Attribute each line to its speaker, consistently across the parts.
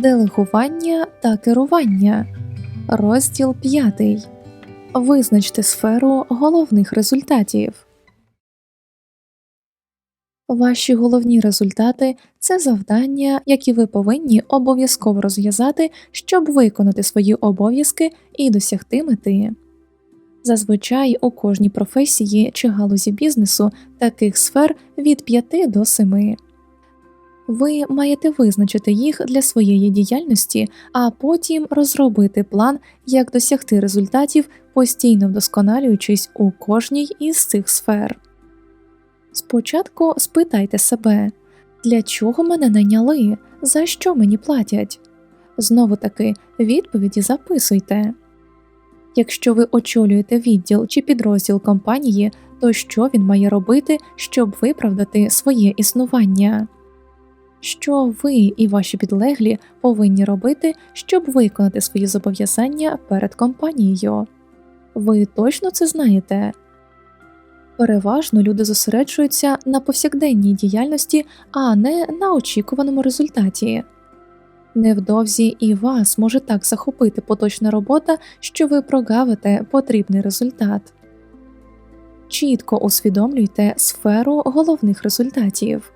Speaker 1: Делегування та керування. Розділ 5. Визначте сферу головних результатів. Ваші головні результати це завдання, які ви повинні обов'язково розв'язати, щоб виконати свої обов'язки і досягти мети. Зазвичай у кожній професії чи галузі бізнесу таких сфер від 5 до 7. Ви маєте визначити їх для своєї діяльності, а потім розробити план, як досягти результатів, постійно вдосконалюючись у кожній із цих сфер. Спочатку спитайте себе, для чого мене найняли, за що мені платять. Знову таки відповіді записуйте. Якщо ви очолюєте відділ чи підрозділ компанії, то що він має робити, щоб виправдати своє існування? Що ви і ваші підлеглі повинні робити, щоб виконати свої зобов'язання перед компанією? Ви точно це знаєте? Переважно люди зосереджуються на повсякденній діяльності, а не на очікуваному результаті. Невдовзі і вас може так захопити поточна робота, що ви прогавите потрібний результат. Чітко усвідомлюйте сферу головних результатів.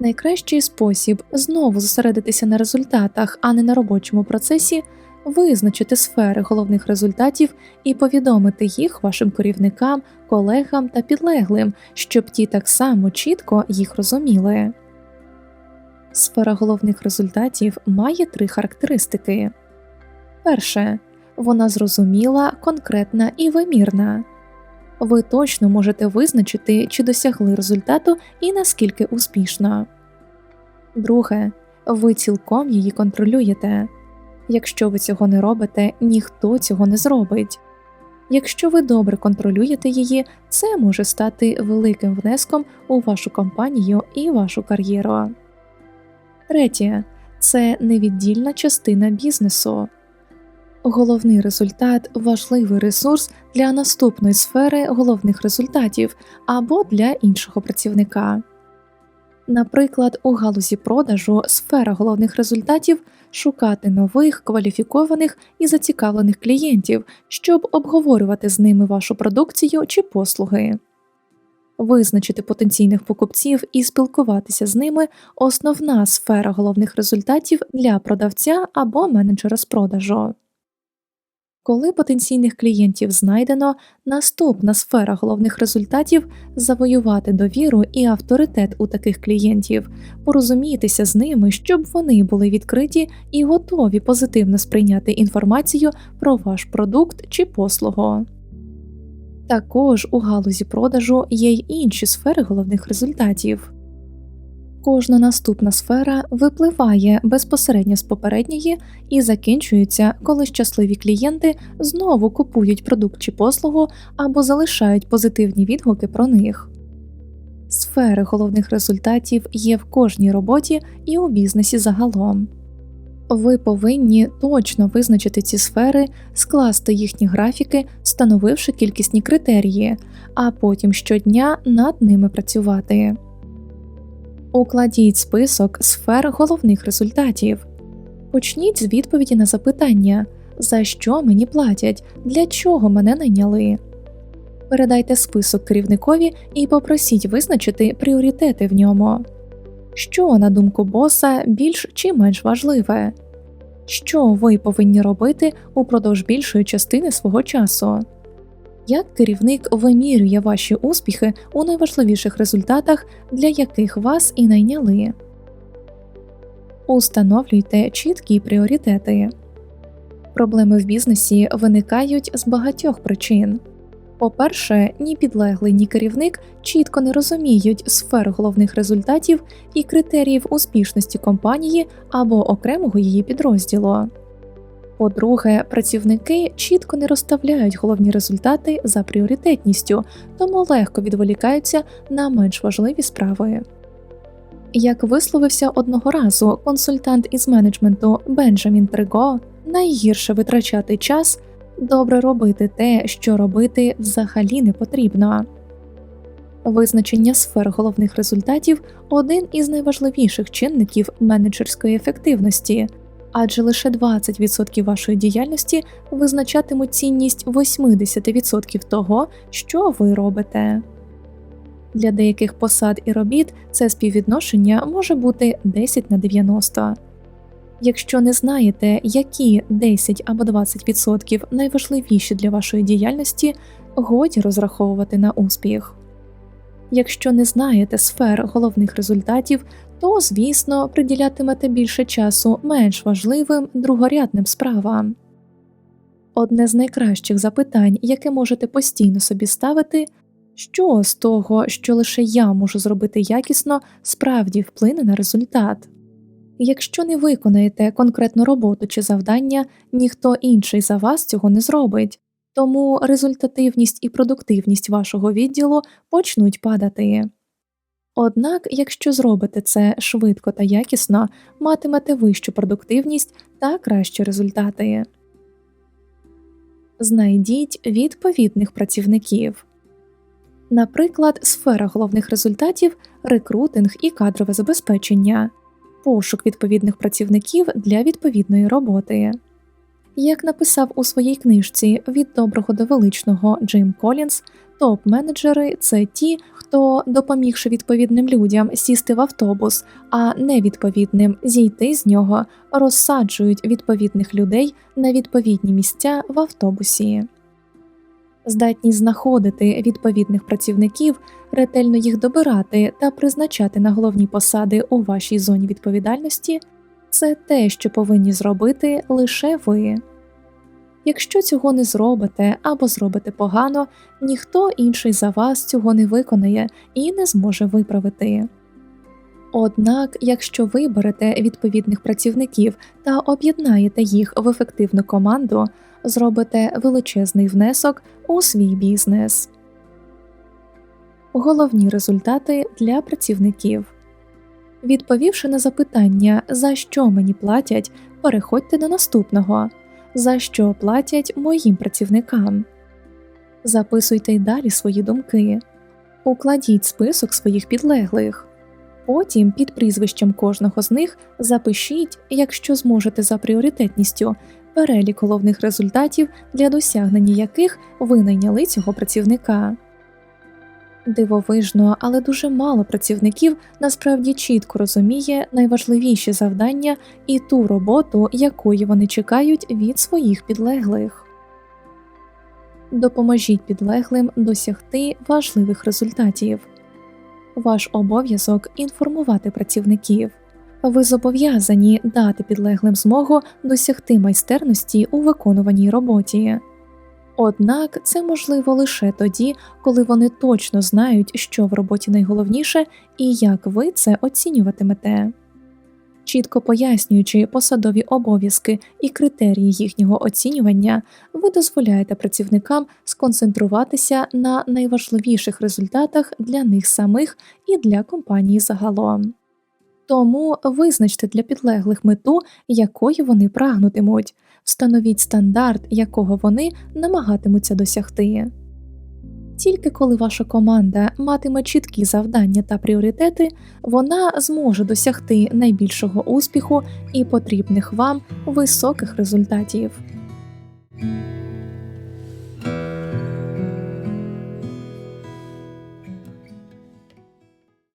Speaker 1: Найкращий спосіб знову зосередитися на результатах, а не на робочому процесі, визначити сфери головних результатів і повідомити їх вашим керівникам, колегам та підлеглим, щоб ті так само чітко їх розуміли. Сфера головних результатів має три характеристики перше вона зрозуміла, конкретна і вимірна. Ви точно можете визначити, чи досягли результату і наскільки успішно. Друге, ви цілком її контролюєте. Якщо ви цього не робите, ніхто цього не зробить. Якщо ви добре контролюєте її, це може стати великим внеском у вашу компанію і вашу кар'єру. Третє це невіддільна частина бізнесу. Головний результат важливий ресурс для наступної сфери головних результатів або для іншого працівника. Наприклад, у галузі продажу сфера головних результатів шукати нових кваліфікованих і зацікавлених клієнтів, щоб обговорювати з ними вашу продукцію чи послуги. Визначити потенційних покупців і спілкуватися з ними основна сфера головних результатів для продавця або менеджера з продажу. Коли потенційних клієнтів знайдено, наступна сфера головних результатів завоювати довіру і авторитет у таких клієнтів, порозумітися з ними, щоб вони були відкриті і готові позитивно сприйняти інформацію про ваш продукт чи послугу. Також у галузі продажу є й інші сфери головних результатів. Кожна наступна сфера випливає безпосередньо з попередньої і закінчується, коли щасливі клієнти знову купують продукт чи послугу або залишають позитивні відгуки про них. Сфери головних результатів є в кожній роботі і у бізнесі загалом. Ви повинні точно визначити ці сфери, скласти їхні графіки, встановивши кількісні критерії, а потім щодня над ними працювати. Укладіть список сфер головних результатів. Почніть з відповіді на запитання, за що мені платять, для чого мене найняли. Передайте список керівникові і попросіть визначити пріоритети в ньому. Що, на думку боса, більш чи менш важливе, що ви повинні робити упродовж більшої частини свого часу. Як керівник вимірює ваші успіхи у найважливіших результатах, для яких вас і найняли? Установлюйте чіткі пріоритети. Проблеми в бізнесі виникають з багатьох причин. По-перше, ні підлеглий, ні керівник чітко не розуміють сфер головних результатів і критеріїв успішності компанії або окремого її підрозділу. По-друге, працівники чітко не розставляють головні результати за пріоритетністю, тому легко відволікаються на менш важливі справи. Як висловився одного разу консультант із менеджменту Бенджамін Триго, найгірше витрачати час, добре робити те, що робити взагалі не потрібно. Визначення сфер головних результатів один із найважливіших чинників менеджерської ефективності адже лише 20% вашої діяльності визначатимуть цінність 80% того, що ви робите. Для деяких посад і робіт це співвідношення може бути 10 на 90. Якщо не знаєте, які 10 або 20% найважливіші для вашої діяльності, годі розраховувати на успіх. Якщо не знаєте сфер головних результатів, то, звісно, приділятимете більше часу менш важливим другорядним справам. Одне з найкращих запитань, яке можете постійно собі ставити, що з того, що лише я можу зробити якісно, справді вплине на результат. Якщо не виконаєте конкретну роботу чи завдання, ніхто інший за вас цього не зробить, тому результативність і продуктивність вашого відділу почнуть падати. Однак, якщо зробите це швидко та якісно, матимете вищу продуктивність та кращі результати. Знайдіть відповідних працівників. Наприклад, сфера головних результатів рекрутинг і кадрове забезпечення, пошук відповідних працівників для відповідної роботи. Як написав у своїй книжці від доброго до величного Джим Колінс, топ-менеджери це ті, хто, допомігши відповідним людям сісти в автобус, а невідповідним зійти з нього, розсаджують відповідних людей на відповідні місця в автобусі. Здатність знаходити відповідних працівників, ретельно їх добирати та призначати на головні посади у вашій зоні відповідальності це те, що повинні зробити лише ви. Якщо цього не зробите або зробите погано, ніхто інший за вас цього не виконає і не зможе виправити. Однак, якщо виберете відповідних працівників та об'єднаєте їх в ефективну команду, зробите величезний внесок у свій бізнес. Головні результати для працівників відповівши на запитання, за що мені платять, переходьте до наступного за що платять моїм працівникам. Записуйте й далі свої думки, укладіть список своїх підлеглих. Потім під прізвищем кожного з них запишіть, якщо зможете за пріоритетністю, перелік головних результатів, для досягнення яких ви найняли цього працівника. Дивовижно, але дуже мало працівників насправді чітко розуміє найважливіші завдання і ту роботу, якої вони чекають від своїх підлеглих. Допоможіть підлеглим досягти важливих результатів. Ваш обов'язок інформувати працівників. Ви зобов'язані дати підлеглим змогу досягти майстерності у виконуваній роботі. Однак це можливо лише тоді, коли вони точно знають, що в роботі найголовніше і як ви це оцінюватимете. Чітко пояснюючи посадові обов'язки і критерії їхнього оцінювання, ви дозволяєте працівникам сконцентруватися на найважливіших результатах для них самих і для компанії загалом. Тому визначте для підлеглих мету, якої вони прагнутимуть, встановіть стандарт, якого вони намагатимуться досягти. Тільки коли ваша команда матиме чіткі завдання та пріоритети, вона зможе досягти найбільшого успіху і потрібних вам високих результатів.